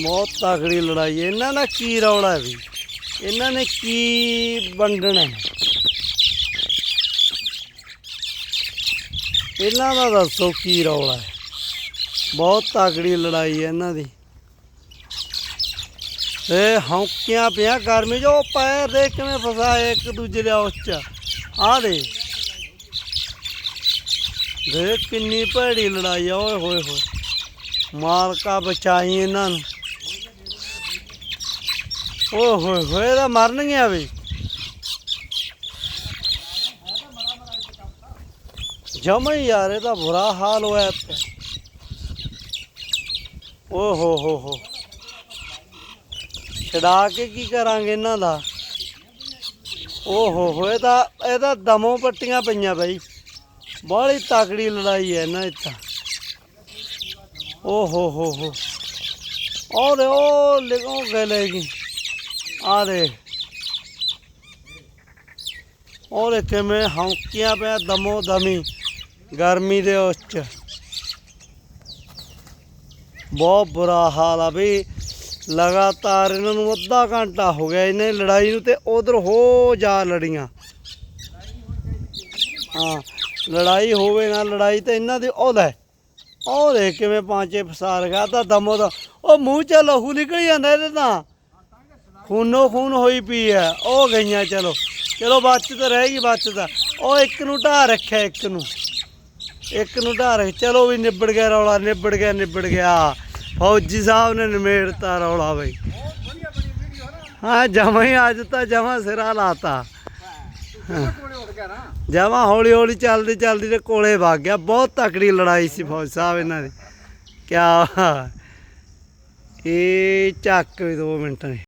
ਬਹੁਤ ਤਕੜੀ ਲੜਾਈ ਹੈ। ਇਹਨਾਂ ਦਾ ਕੀ ਰੌਲਾ ਹੈ ਵੀ? ਇਹਨਾਂ ਨੇ ਕੀ ਵੰਡਣਾ ਹੈ? ਇਹਨਾਂ ਦਾ ਦੱਸੋ ਕੀ ਰੌਲਾ ਹੈ? ਬਹੁਤ ਤਕੜੀ ਲੜਾਈ ਹੈ ਇਹਨਾਂ ਦੀ। ਇਹ ਹੌਂਕਿਆਂ ਪਿਆ ਗਰਮੀ ਜੋ ਪੈਰ ਦੇ ਕਿਵੇਂ ਫਸਾਏ ਇੱਕ ਦੂਜੇ ਦੇ ਉਸ ਚ ਆ ਦੇ ਦੇ ਕਿੰਨੀ ਭੈੜੀ ਲੜਾਈ ਆ, ਓਏ ਹੋਏ ਹੋਏ। ਮਾਲਕਾ ਬਚਾਈ ਇਹਨਾਂ ਨੂੰ। ਓ ਹੋਏ ਹੋਏ ਤਾਂ ਮਰਨਗੀਆਂ ਵੀ। ਜਮਾ ਹੀ ਯਾਰ, ਇਹਦਾ ਬੁਰਾ ਹਾਲ ਹੋਇਆ ਪਿਆ ਓ ਹੋ ਹੋ ਹੋ। ਛਡਾ ਕੇ ਕੀ ਕਰਾਂਗੇ ਇਹਨਾਂ ਦਾ? ਓ ਹੋ ਹੋ, ਇਹਦਾ ਇਹਦਾ ਦਮੋਂ ਪੱਟੀਆਂ ਪਈਆਂ ਬਈ। ਬਾਹਲੀ ਤਾਕੜੀ ਲੜਾਈ ਹੈ ਇਹਨਾਂ ਇੱਥੇ। ਓ ਹੋ ਹੋ ਹੋ। ਔਰ ਉਹ ਲਿਗੋ ਗਲੇਗੀ ਆ ਦੇ। ਔਰ ਕਿਵੇਂ ਹੌਂਕੀਆਂ ਪਿਆ ਦਮੋ ਦਮੀ ਗਰਮੀ ਦੇ ਉਸ ਚ। ਬਹੁਤ ਬੁਰਾ ਹਾਲ ਆ ਵੀ ਲਗਾਤਾਰ ਇਹਨਾਂ ਨੂੰ ਅੱਧਾ ਘੰਟਾ ਹੋ ਗਿਆ, ਇਹਨੇ ਲੜਾਈ ਨੂੰ ਤੇ ਉਧਰ ਹੋ ਜਾ ਲੜੀਆਂ। ਹਾਂ, ਲੜਾਈ ਹੋਵੇ ਨਾ ਲੜਾਈ ਤੇ ਇਹਨਾਂ ਦੀ ਉਹ ਲੈ, ਉਹ ਦੇ ਕਿਵੇਂ ਪਾਂਚੇ ਫਸਾਰ ਗਿਆ ਤਾਂ ਦਮੋ ਦਾ ਉਹ ਮੂੰਹ ਚ ਲਹੂ ਨਿਕਲ ਜਾਂਦਾ ਇਹਦੇ ਤਾਂ। ਖੂਨੋ ਖੂਨ ਹੋਈ ਪਈ ਹੈ ਉਹ ਗਈਆਂ ਚਲੋ। ਚਲੋ ਬਚਤ ਰਹੇਗੀ ਬਚਤ ਉਹ ਇੱਕ ਨੂੰ ਢਾ ਰੱਖਿਆ, ਇੱਕ ਨੂੰ। ਇੱਕ ਨੂੰ ਢਾ ਰੱਖ ਚਲੋ ਵੀ ਨਿਬੜ ਗਿਆ ਰੌਲਾ, ਨਿਬੜ ਗਿਆ ਨਿਬੜ ਗਿਆ। ਫੌਜੀ ਸਾਹਿਬ ਨੇ ਨਿਮੇੜਤਾ ਰੌਲਾ ਬਈ। ਹਾਂ, ਜਮਾ ਹੀ ਅੱਜ ਤਾਂ ਜਮਾ ਸਿਰਾ ਲਾਤਾ। ਜਮਾ ਹੌਲੀ ਹੌਲੀ ਚੱਲਦੀ ਚੱਲਦੀ ਤੇ ਕੋਲੇ ਵਗ ਗਿਆ। ਬਹੁਤ ਤਕੜੀ ਲੜਾਈ ਸੀ ਫੌਜ ਸਾਹਿਬ ਇਹਨਾਂ ਦੀ। ਕਿਆ ਇਹ ਚੱਕ ਵੀ 2 ਮਿੰਟ ਨੇ।